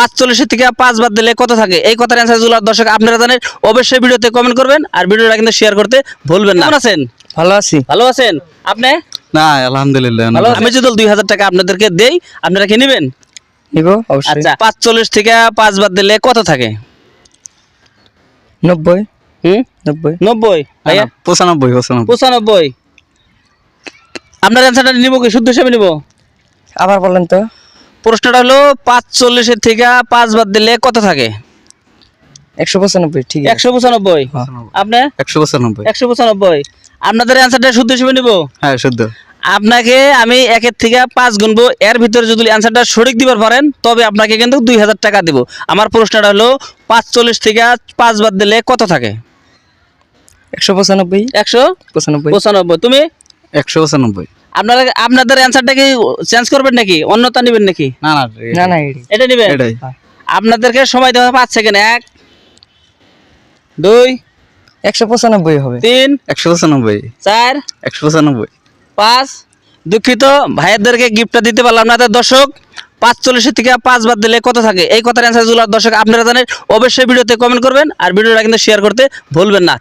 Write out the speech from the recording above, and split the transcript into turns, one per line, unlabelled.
পাঁচচল্লিশের থেকে পাঁচ বাদ দিলে কত থাকে? এই কথার অ্যান্সারগুলো দর্শক আপনারা জানেন অবশ্যই ভিডিওতে কমেন্ট করবেন আর ভিডিওটা কিন্তু শেয়ার করতে ভুলবেন না। আছেন?
ভালো আছি।
ভালো আছেন? আপনি?
না আলহামদুলিল্লাহ
ভালো আমি যদি দুই হাজার টাকা আপনাদেরকে দেই আপনারা কি নেবেন?
নিব
আচ্ছা পাঁচচল্লিশ থেকে পাঁচ বাদ দিলে কত থাকে?
নব্বই।
হুম?
নব্বই।
নব্বই।
পঁচানব্বই পঁচানব্বই।
পঁচানব্বই। আপনার অ্যান্সারটা নিব কি শুদ্ধ হিসেবে নিব?
আবার বলেন তো।
প্রশ্নটা হলো পাঁচচল্লিশের থেকে পাঁচ বাদ দিলে কত থাকে?
একশো পঁচানব্বই ঠিক
একশো পঁচানব্বই। আপনি
একশো পঁচানব্বই।
একশো পঁচানব্বই। আপনাদের অ্যান্সারটা শুদ্ধ হিসেবে নিব
হ্যাঁ শুদ্ধ।
আপনাকে আমি একের থেকে পাঁচ গুনবো। এর ভিতরে যদি অ্যান্সারটা সঠিক দিবার পারেন তবে আপনাকে কিন্তু দুই হাজার টাকা দিব। আমার প্রশ্নটা হলো পাঁচচল্লিশ থেকে পাঁচ বাদ দিলে কত থাকে?
একশো পঁচানব্বই।
একশো
পঁচানব্বই।
পঁচানব্বই। তুমি?
একশো পঁচানব্বই।
আপনারা আপনাদের অ্যান্সারটা কি চেঞ্জ করবেন নাকি? অন্যতা নেবেন নাকি?
না না
না না
এটা নেবেন?
এটাই।
আপনাদেরকে সময় দেওয়া পাঁচ সেকেন্ড এক দুই
একশো পঁচানব্বই হবে।
তিন
একশো পঁচানব্বই।
চার
একশো পঁচানব্বই।
পাঁচ। দুঃখিত ভাইয়েরদেরকে গিফটটা দিতে পারলাম না। তার দর্শক পাঁচচল্লিশের থেকে পাঁচ বাদ দিলে কত থাকে? এই কথার অ্যান্সারগুলো দর্শক আপনারা জানেন। অবশ্যই ভিডিওতে কমেন্ট করবেন আর ভিডিওটা কিন্তু শেয়ার করতে ভুলবেন না।